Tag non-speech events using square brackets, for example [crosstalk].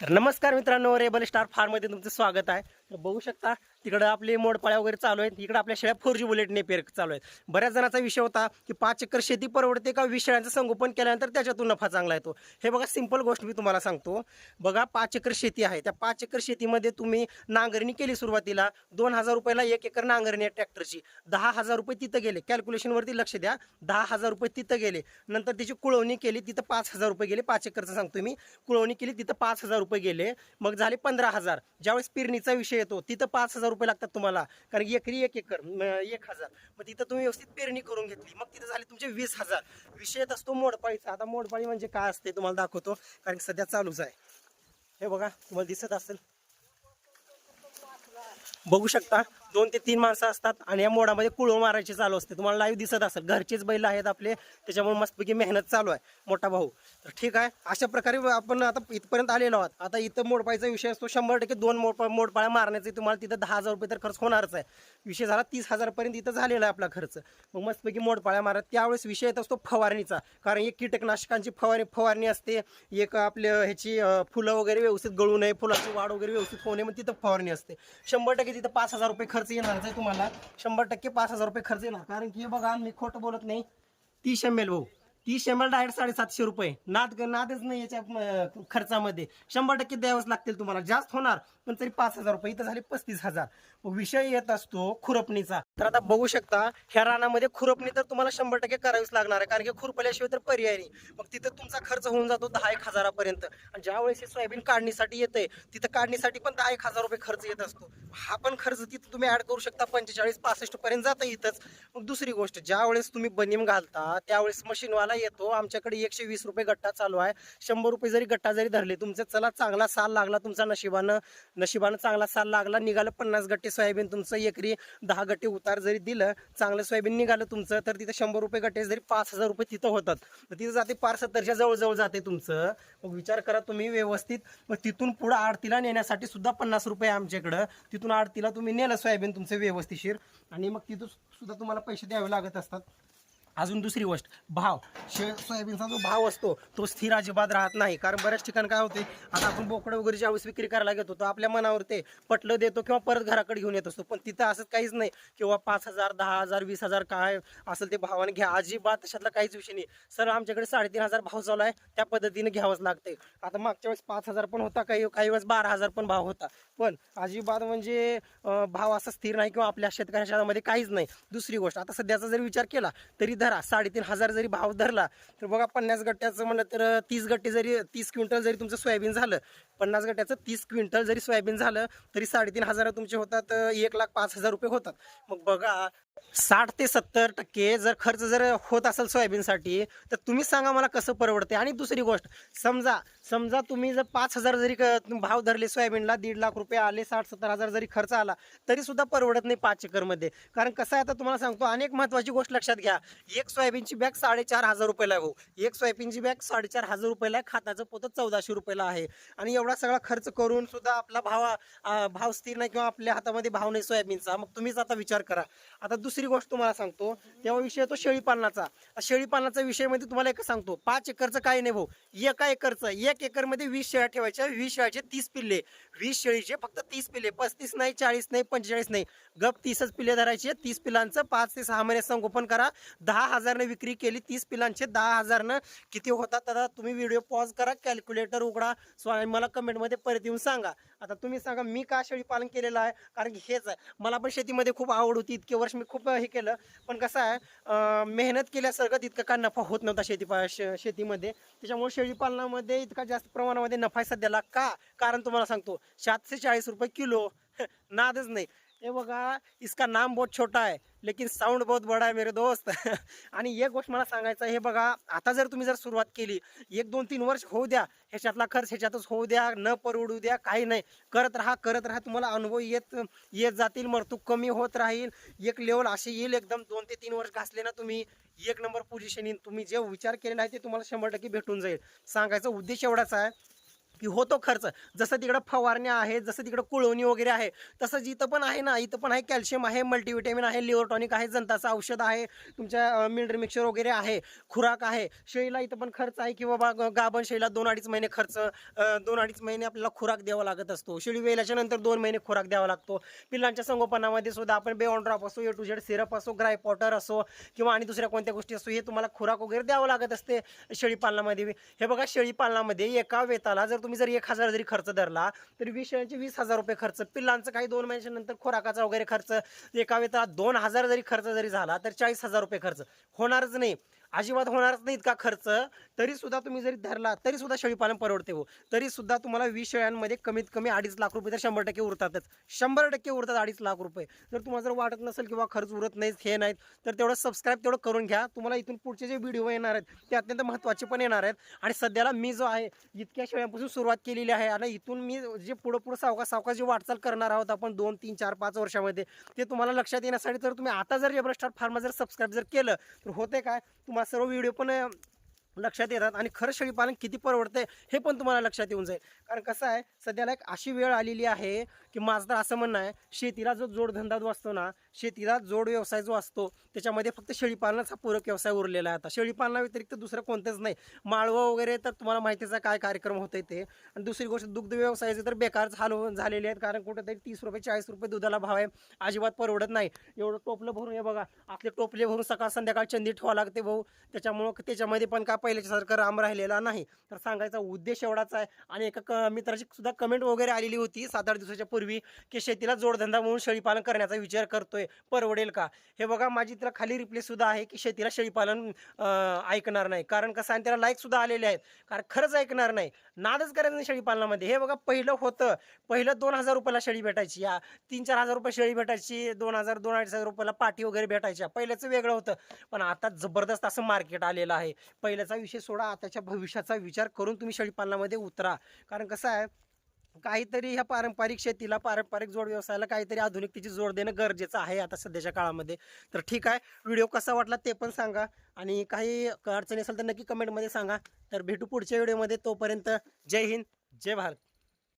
तर नमस्कार मित्रांनो रेबल स्टार फार्ममध्ये तुमचं स्वागत आहे. तर बघू शकता तिकडं आपले मोडपाळ्या वगैरे चालू आहेत. इकडे आपल्या शेळ्या फोर जी बुलेट नेपेर चालू आहेत. बऱ्याच जणांचा विषय होता की पाच एकर शेती परवडते का? वीस शेळ्यांचं संगोपन केल्यानंतर त्याच्यातून नफा चांगला येतो. हे बघा सिंपल गोष्ट मी तुम्हाला सांगतो. बघा पाच एकर शेती आहे. त्या पाच एकर शेतीमध्ये तुम्ही नांगरणी केली सुरुवातीला. दोन हजार रुपयाला एक एकर नांगरणी आहे ट्रॅक्टरची. दहा हजार रुपये तिथं गेले. कॅल्क्युलेशनवरती लक्ष द्या. दहा हजार रुपये तिथं गेले. नंतर त्याची कुळवणी केली तिथं पाच हजार रुपये गेले. पाच एकरचं सांगतो मी. कुळवणी केली तिथं पाच हजार रुपये गेले. मग झाले पंधरा हजार. ज्यावेळेस पेरणीचा विषय येतो. तिथं पाच हजार रुपये लागतात तुम्हाला. कारण एकरी एक एकर एक हजार. मग तिथं तुम्ही व्यवस्थित पेरणी करून घेतली. मग तिथं झाले तुमचे वीस हजार. विषय येत असतो मोडपाळीचा. आता मोडपाळी म्हणजे काय असते तुम्हाला दाखवतो. कारण की सध्या चालूच आहे. हे बघा तुम्हाला दिसत असेल? बघू शकता. दोन ते तीन माणसं असतात आणि या मोडामध्ये कुळव मारायची चालू असते. तुम्हाला लाईव्ह दिसत असेल. घरचेच बैल आहेत आपले. त्याच्यामुळे मस्तपैकी मेहनत चालू आहे. मोठा भाऊ. तर ठीक आहे. अशा प्रकारे आपण आता इथपर्यंत आलेलो आहोत. आता इथं मोडपायचा विषय असतो. शंभर टक्के दोन मोडपा मोडपाळ्या मारण्याचे तुम्हाला तिथं दहा हजार रुपये तर खर्च होणारच आहे. विषय झाला तीस हजारपर्यंत इथं झालेला आहे आपला खर्च. मग मस्तपैकी मोडपाळ्या मारत त्यावेळेस विषय येत असतो फवारणीचा. कारण एक कीटकनाशकांची फवारणी फवारणी असते. एक आपल्या ह्याची फुलं वगैरे व्यवस्थित गळू नये. फुलाची वाढ वगैरे व्यवस्थित होऊ नये. मग तिथं फवारणी असते. शंभर टक्के तिथं पाच हजार रुपये खर्च येणारच आहे तुम्हाला. शंभर टक्के पाच हजार रुपये खर्च येणार. कारण की हे बघा मी खोटं बोलत नाही. ती शमेल भाऊ. ती शंभर डायरेक्ट साडेसातशे रुपये. नाद नादच नाही याच्या खर्चामध्ये. शंभर टक्के द्यावंच लागतील तुम्हाला. जास्त होणार पण तरी पाच हजार रुपये. इथं झाले पस्तीस हजार. विषय येत असतो खुरपणीचा. तर आता बघू शकता ह्या रानामध्ये खुरपणी तर तुम्हाला शंभर टक्के करावीच लागणार आहे. कारण की खुरपल्याशिवाय तर पर्याय नाही. मग तिथं तुमचा खर्च होऊन जातो दहा एक हजारापर्यंत. आणि ज्या वेळेस हे सोयाबीन काढणीसाठी येतंय तिथं काढणीसाठी पण दहा एक हजार रुपये खर्च येत असतो. हा पण खर्च तिथं तुम्ही ऍड करू शकता. पंचेचाळीस पासष्ट पर्यंत जातं इथंच. मग दुसरी गोष्ट ज्या वेळेस तुम्ही बनीम घालता त्यावेळेस मशीनवाला येतो. आमच्याकडे एकशे वीस रुपये गट्टा चालू आहे. शंभर रुपये जरी गट्टा जरी धरले तुमचं चला चांगला साल लागला तुमचा नशिबानं. नशिबानं चांगला साल लागला निघालं पन्नास गट्टे सोयाबीन तुमचं एकरी दहा गट्टे उतार जरी दिलं चांगलं सोयाबीन निघालं तुमचं तर तिथं शंभर रुपये गट्टे जरी पाच हजार रुपये तिथं होतात. तर तिथं जाते पार सत्तरच्या जवळजवळ जाते तुमचं. मग विचार करा तुम्ही व्यवस्थित. मग तिथून पुढं आडतीला नेण्यासाठी सुद्धा पन्नास रुपये आमच्याकडं. तिथून आडतीला तुम्ही नेलं सोयाबीन तुमचं व्यवस्थिशीर आणि मग तिथून सुद्धा तुम्हाला पैसे द्यावे लागत असतात. अजून दुसरी गोष्ट भाव. शे सोयाबीनचा जो भाव असतो तो स्थिर अजिबात राहत नाही. कारण बऱ्याच ठिकाणी काय होते आता आपण बोकडं वगैरे ज्यावेळेस विक्री करायला घेतो तो आपल्या मनावर ते पटलं देतो किंवा परत घराकडे घेऊन येत असतो. पण तिथं असं काहीच नाही किंवा पाच हजार दहा हजार वीस हजार काय असेल ते भावाने घ्या. अजिबात तशातला काहीच विषय नाही. सर आमच्याकडे साडेतीन हजार भाव चालू आहे त्या पद्धतीने घ्यावंच लागते आता मागच्या वेळेस पाच हजार पण होता काही काही वेळेस बारा हजार पण भाव होता. पण अजिबात म्हणजे भाव असा स्थिर नाही किंवा आपल्या शेतकऱ्यांच्या हातामध्ये काहीच नाही. दुसरी गोष्ट आता सध्याचा जर विचार केला तरी धरा साडेतीन हजार जरी भाव धरला तर बघा पन्नास गट्ट्याचं म्हणलं तर तीस गट्टे जरी तीस क्विंटल जरी तुमचं सोयाबीन झालं पन्नास गट्ट्याचं तीस क्विंटल जरी सोयाबीन झालं तरी साडेतीन हजार तुमचे होतात एक लाख पाच हजार रुपये होतात. मग बघा साठ ते सत्तर टक्के जर खर्च जर होत असेल सोयाबीनसाठी तर तुम्ही सांगा मला कसं परवडते आणि दुसरी गोष्ट समजा समजा तुम्ही जर पाच हजार जरी क- भाव धरले सोयाबीनला दीड लाख रुपये आले साठ सत्तर हजार जरी खर्च आला तरी सुद्धा परवडत नाही पाच एकरमध्ये. कारण कसं आहे आता तुम्हाला सांगतो अनेक महत्वाची गोष्ट लक्षात घ्या. एक सोयाबीनची बॅग साडेचार हजार रुपयाला आहे एक सोयाबीनची बॅग साडेचार हजार रुपयाला आहे खाताचं पोतं चौदाशे रुपयाला आहे. आणि एवढा सगळा खर्च करून सुद्धा आपला भाव भाव स्थिर नाही किंवा आपल्या हातामध्ये भाव नाही सोयाबीनचा. मग तुम्हीच आता विचार करा. आता दुसरी गोष्ट तुम्हाला सांगतो तेव्हा विषय येतो शेळीपालनाचा. शेळीपालनाचा विषयमध्ये तुम्हाला एक सांगतो पाच एकरचं काही नाही भाऊ. एका एकरचं एक एकरमध्ये वीस शेळ्या ठेवायच्या वीस शेळ्याचे तीस पिल्ले. वीस शेळीचे फक्त तीस पिल्ले पस्तीस नाही चाळीस नाही पंचेचाळीस नाही. गप तीसच पिल्ले धरायचे तीस पिलांचं पाच ते सहा महिने संगोपन करा. दहा हजारनं विक्री केली तीस पिलांचे दहा हजारनं किती होतात तर तुम्ही व्हिडिओ पॉज करा कॅल्क्युलेटर उघडा. सो मला कमेंटमध्ये परत येऊन सांगा. आता तुम्ही सांगा मी का शेळी पालन केलेलं आहे? कारण की हेच आहे. मला पण शेतीमध्ये खूप आवड होती इतके वर्ष मी खूप हे केलं. पण कसं आहे मेहनत केल्यासारखं तितका काय नफा होत नव्हता शेती पा- श- शेतीमध्ये. त्याच्यामुळे शेळी पालनामध्ये इतका जास्त प्रमाणामध्ये नफा सध्याला. का? कारण तुम्हाला सांगतो सातशे चाळीस रुपये किलो. [laughs] नादच नाही. हे बघा इसका नाम बहुत छोटा आहे लेकिन साऊंड बहुत बडा आहे मेरे दोस्त. [laughs] आणि एक गोष्ट मला सांगायचं आहे, हे बघा आता जर तुम्ही जर सुरुवात केली एक दोन तीन वर्ष होऊ द्या ह्याच्यातला खर्च ह्याच्यातच होऊ द्या न परवडू द्या काही नाही. करत राहा करत राहा तुम्हाला अनुभव येत येत जातील मरतूक कमी होत राहील. एक लेवल असे येईल एकदम दोन ते तीन वर्ष घासले ना तुम्ही एक नंबर पोझिशन येईल. तुम्ही जे विचार केलेला आहे ते तुम्हाला शंभर टक्के भेटून जाईल. सांगायचा उद्देश एवढाच आहे की होतो खर्च. जसं तिकडं फवारण्या आहेत जसं तिकडं कुळवणी वगैरे आहे तसंच इथं पण आहे ना इथं पण आहे कॅल्शियम आहे मल्टीविटॅमिन आहे लिव्हर आहे जंताचं औषध आहे तुमच्या मिनरल मिक्सर वगैरे आहे खुराक आहे शेळीला इथं पण खर्च आहे की बाबा ग- गाभण शेळीला दोन अडीच महिने खर्च दोन अडीच महिने आपल्याला खुराक द्यावा लागत असतो. शेळी वेल्याच्या नंतर दोन महिने खुराक द्यावा लागतो. पिल्लांच्या संगोपनामध्ये सुद्धा आपण बेऑन ड्रॉप असो ए टू झेड सिरप असो ग्राय पॉटर असो किंवा आणि दुसऱ्या कोणत्या गोष्टी असो हे तुम्हाला खुराक वगैरे द्यावं लागत असते शेळीपालनामध्ये. बी. हे बघा शेळीपालनामध्ये एका वेताला जर तुम्ही तुम्ही जर एक हजार जरी खर्च धरला तरी वीस शेळ्यांचे वीस हजार रुपये खर्च पिल्लांचं काही दोन महिन्याच्या नंतर वगैरे खर्च एका वेळेला दोन हजार जरी खर्च जरी झाला तर चाळीस हजार रुपये खर्च. होणारच नाही. अजिबात होणारच नाही इतका खर्च? तरी सुद्धा तुम्ही जरी धरला तरी सुद्धा शेळीपालन परवडते हो. तरी सुद्धा तुम्हाला वीस शेळ्यांमध्ये कमीत कमी अडीच लाख रुपये तर शंभर टक्के उरतातच. शंभर टक्के उरतात अडीच लाख रुपये. जर तुम्हाला जर वाटत नसेल किंवा खर्च उरत नाहीत हे नाहीत तर तेवढं सबस्क्राईब तेवढं करून घ्या. तुम्हाला इथून पुढचे जे व्हिडिओ येणार आहेत ते अत्यंत महत्त्वाचे पण येणार आहेत. आणि सध्याला मी जो आहे इतक्या शेळ्यांपासून सुरुवात केलेली आहे आणि इथून मी जे पुढं पुढं सावका सावका जी वाटचाल करणार आहोत आपण दोन तीन चार पाच वर्षामध्ये ते तुम्हाला लक्षात येण्यासाठी तर तुम्ही आता जर एव्हरेस्टार स्टार फार्मा जर सबस्क्राईब जर केलं तर होते काय? तुम्हाला सर्व व्हिडिओ पण लक्षात येतात आणि खरं शेळीपालन किती परवडते हे पण तुम्हाला लक्षात येऊन जाईल. कारण कसं आहे सध्याला एक अशी वेळ आलेली आहे की माझं तर असं म्हणणं आहे शेतीला जो जोडधंदा जो असतो ना शेतीला जोड व्यवसाय जो असतो त्याच्यामध्ये फक्त शेळीपालनाचा पूरक व्यवसाय उरलेला आहे आता. शेळीपालनाव्यतिरिक्त दुसरं कोणतंच नाही. माळवं वगैरे तर तुम्हाला माहितीचा काय कार्यक्रम होते ते. आणि दुसरी गोष्ट दुग्ध व्यवसायाचे तर बेकार झालो झालेले आहेत. कारण कुठेतरी तीस रुपये चाळीस रुपये दुधाला भाव आहे. अजिबात परवडत नाही. एवढं टोपलं भरून हे बघा आपले टोपले भरून सकाळ संध्याकाळ चंदी ठेवावं लागते भाऊ. त्याच्यामुळं त्याच्यामध्ये पण काय पहिल्याच्यासारखं राम राहिलेला नाही. तर सांगायचा उद्देश एवढाच आहे. आणि एका क मित्राची सुद्धा कमेंट वगैरे आलेली होती. सात आठ दिवसाच्या पूर्वी की शेतीला जोडधंदा म्हणून शेळीपालन करण्याचा विचार करतोय. परवडेल का? हे बघा माझी तिला खाली रिप्लेस सुद्धा आहे की शेतीला शेळीपालन ऐकणार नाही. कारण कसं आहे त्याला लाईक सुद्धा आलेले आहेत. कारण खरंच ऐकणार नाही. नादच करायचं नाही शेळीपालनामध्ये. हे बघा पहिलं होतं. पहिलं दोन हजार रुपयाला शेळी भेटायची. या तीन चार हजार रुपये शेळी भेटायची. दोन हजार दोन अडीच हजार रुपयाला पाठी वगैरे भेटायच्या. पहिल्याचं वेगळं होतं. पण आता जबरदस्त असं मार्केट आलेलं आहे. पहिल्याचं विषय सोडा आताच्या भविष्याचा विचार करून तुम्ही शेळीपालनामध्ये उतरा. कारण कसं आहे काहीतरी ह्या पारंपरिक शेतीला पारंपरिक जोड व्यवसायाला काहीतरी आधुनिकतेची जोड देणं गरजेचं आहे आता सध्याच्या काळामध्ये. तर ठीक आहे व्हिडिओ कसा वाटला ते पण सांगा. आणि काही अडचणी असेल तर नक्की कमेंटमध्ये सांगा. तर भेटू पुढच्या व्हिडिओमध्ये तोपर्यंत जय हिंद जय भारत.